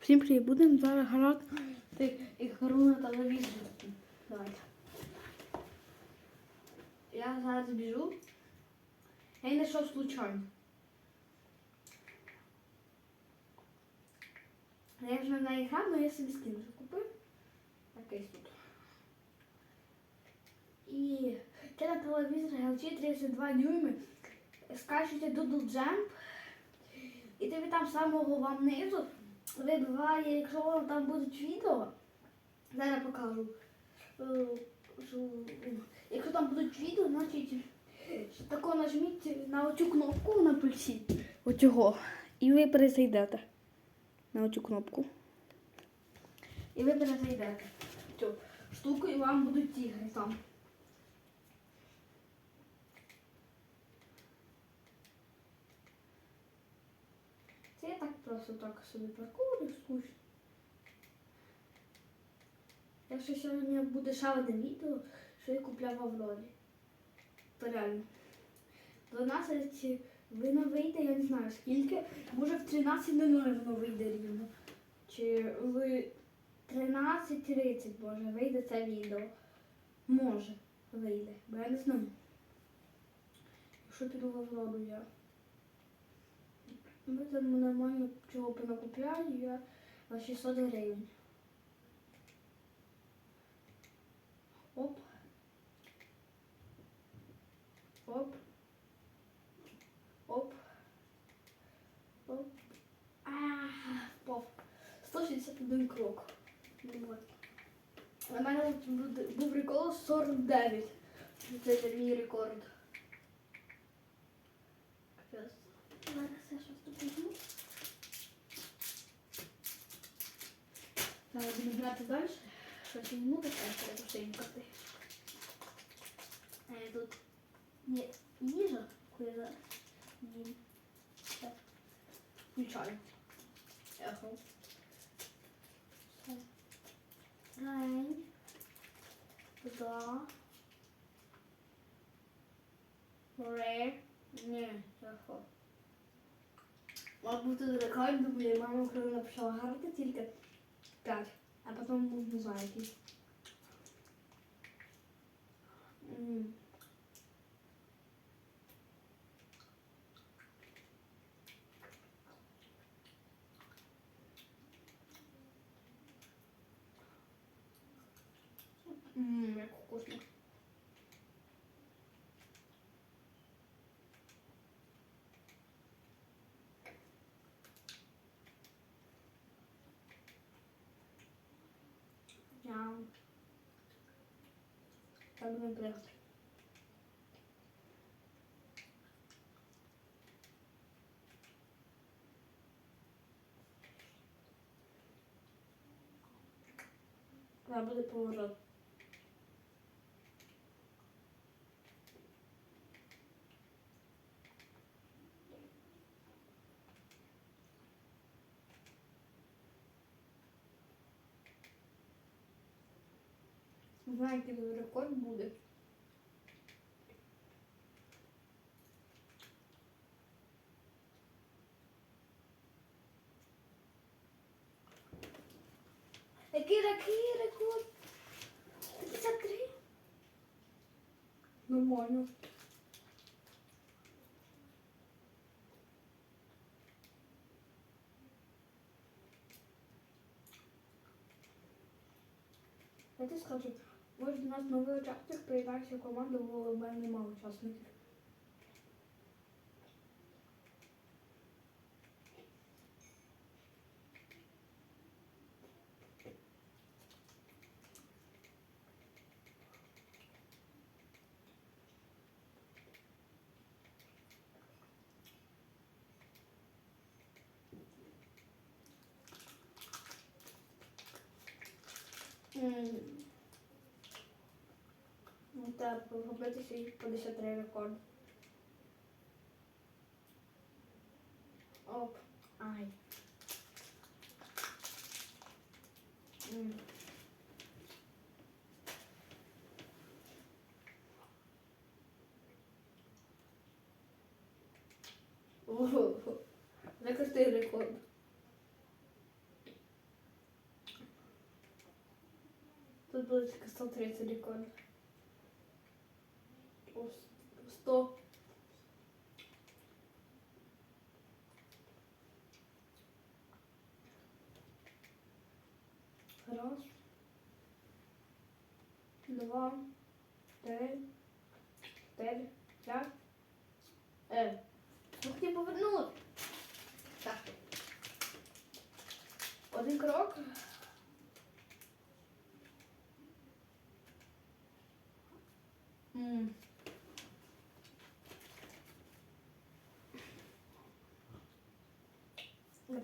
Всім привіт, будемо зараз грати ігру на телевізорі. Давайте. Я зараз біжу. Я знайшов случайно. Я вже не грав, але я собі скін вже купив. Якийсь тут. І це на телевізорі LG 32 дюйми. Скачуйте Doodle Jump. І тобі там самого вам низу вибиває, якщо вам там будуть відео, зараз покажу. Е, Якщо там будуть відео, значить тако нажміть на оцю кнопку на пульсі. Оцього. І ви перезайдете на оцю кнопку. І ви перезайдете цю штуку і вам будуть ігри там. Це я так собі паркую скучно. Якщо сьогодні буде ще одне відео, що я купляв в Аврорі. То реально. 12 воно вийде, я не знаю скільки. Може в 13.00 воно вийде рівно. Чи в 13.30 може вийде це відео. Може вийде, бо я не знаю. Якщо піду в Аврору я. Ми там нормально чого понакупляю, я на 600 гривень. Оп. Оп. Оп. Оп. А, впав. 161 крок. У мене був- рекорд 49. Це мій рекорд. Зараз я візьму. Зараз будемо грати далі. Щось візьму таке, треба шинкати. Е, Тут є їжа, я зараз їм. Так. Включаю. Ехо. Рень. Туди. Ре. Ні, ехо. Мав бути рекорд, думаю, мама коли написала грати тільки 5, а потім не знаю який. Ммм, як вкусно. Ням. Так не брехати. Треба буде поворот. Який рекорд буде. Який який рекорд? 53. Нормально. Я ти скажу, може до нас новий учасник приєднався в команду, бо в мене немає учасників. М та повернути свій 53 рекорд. Оп, ай. Mm. Рекорд. Тут буде тільки 130 рекорд. О, 100. Раз. Два. Три. Чотири. П'ять. Е. Ну хотів повернути. Так. Один крок.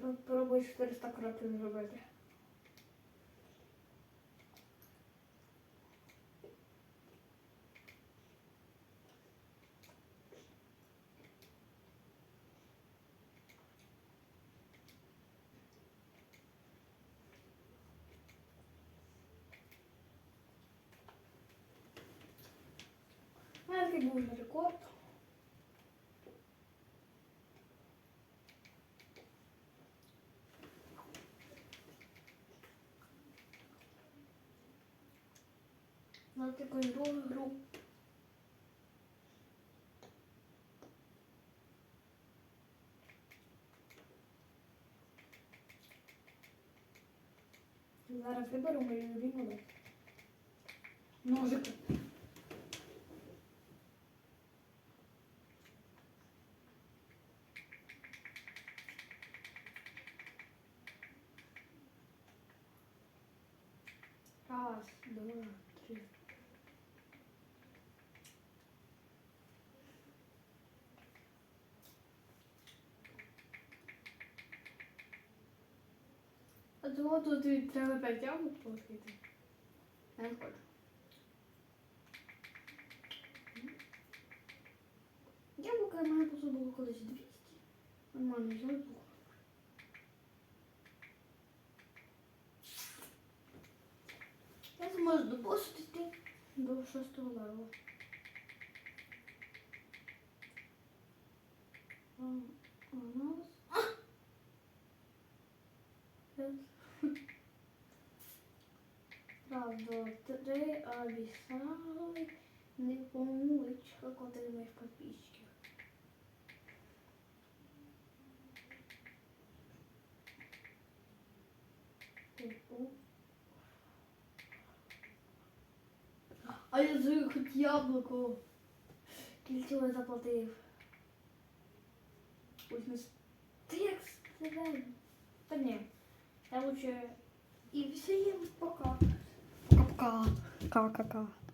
Я попробую 400 кроків зробити. Такий був рекорд. На таку другу. Зараз виберу мою любиму. Ножик. Раз, два, три. А того тут і треба п'ять яблук полосити. Я не хочу. Яблука в мене просто було колись 200. Нормально взяв двох. Я зможу до до шостого левела. У нас... Раз. Раз, три, обіцяй. Не помилочка, котрий моїх подписчиків. Оп-оп. А я за хоч яблуко. Скільки я заплатив? Ось ми... Та як сказати? Та ні. Я лучше... І всім пока. Kapka. Kaka.